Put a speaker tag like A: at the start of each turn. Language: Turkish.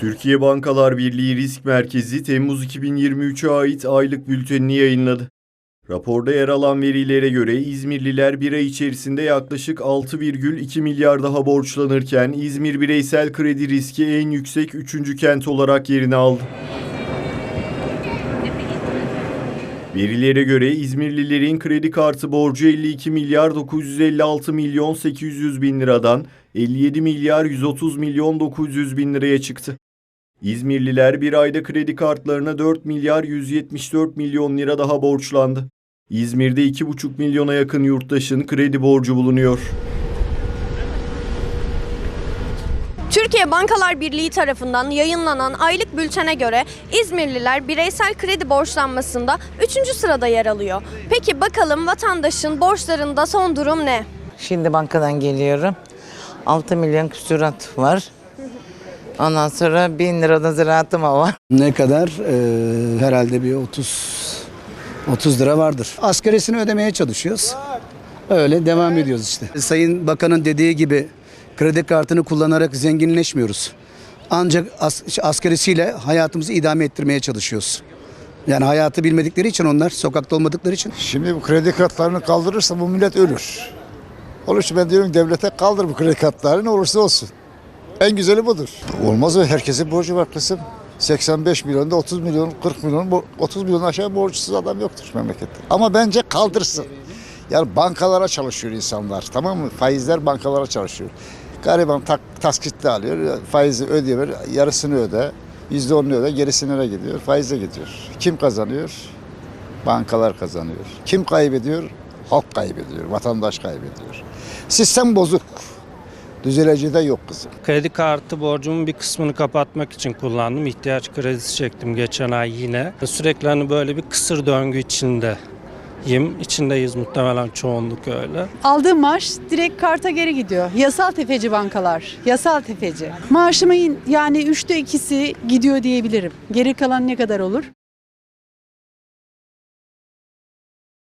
A: Türkiye Bankalar Birliği Risk Merkezi Temmuz 2023'e ait aylık bültenini yayınladı. Raporda yer alan verilere göre İzmirliler bir ay içerisinde yaklaşık 6,2 milyar daha borçlanırken İzmir bireysel kredi riski en yüksek 3. kent olarak yerini aldı. Verilere göre İzmirlilerin kredi kartı borcu 52 milyar 956 milyon 800 bin liradan 57 milyar 130 milyon 900 bin liraya çıktı. İzmirliler bir ayda kredi kartlarına 4 milyar 174 milyon lira daha borçlandı. İzmir'de 2,5 milyona yakın yurttaşın kredi borcu bulunuyor.
B: Türkiye Bankalar Birliği tarafından yayınlanan aylık bültene göre İzmirliler bireysel kredi borçlanmasında 3. sırada yer alıyor. Peki bakalım vatandaşın borçlarında son durum ne?
C: Şimdi bankadan geliyorum. 6 milyon küsurat var. Ondan sonra 1000 liradan ziraatım var.
D: Ne kadar? Ee, herhalde bir 30 30 lira vardır. Asgarisini ödemeye çalışıyoruz. Öyle devam ediyoruz işte. Sayın Bakan'ın dediği gibi kredi kartını kullanarak zenginleşmiyoruz. Ancak as- asgarisiyle hayatımızı idame ettirmeye çalışıyoruz. Yani hayatı bilmedikleri için onlar sokakta olmadıkları için
E: Şimdi bu kredi kartlarını kaldırırsa bu millet ölür. Onun için ben diyorum devlete kaldır bu kredi kartlarını ne olursa olsun. En güzeli budur. Olmaz mı? Herkesin borcu var kızım. 85 milyonda 30 milyon, 40 milyon, bo- 30 milyon aşağı borçsuz adam yoktur memlekette. Ama bence kaldırsın. Yani bankalara çalışıyor insanlar tamam mı? Faizler bankalara çalışıyor. Gariban tak, taksitle alıyor, faizi ödüyor, yarısını öde, yüzde onunu öde, gerisi nereye gidiyor? Faize gidiyor. Kim kazanıyor? Bankalar kazanıyor. Kim kaybediyor? Halk kaybediyor, vatandaş kaybediyor. Sistem bozuk. Düzeleceği de yok kızım.
F: Kredi kartı borcumun bir kısmını kapatmak için kullandım. İhtiyaç kredisi çektim geçen ay yine. Sürekli hani böyle bir kısır döngü içindeyim. İçindeyiz muhtemelen çoğunluk öyle.
G: Aldığım maaş direkt karta geri gidiyor. Yasal tefeci bankalar. Yasal tefeci. Maaşımın yani üçte ikisi gidiyor diyebilirim. Geri kalan ne kadar olur?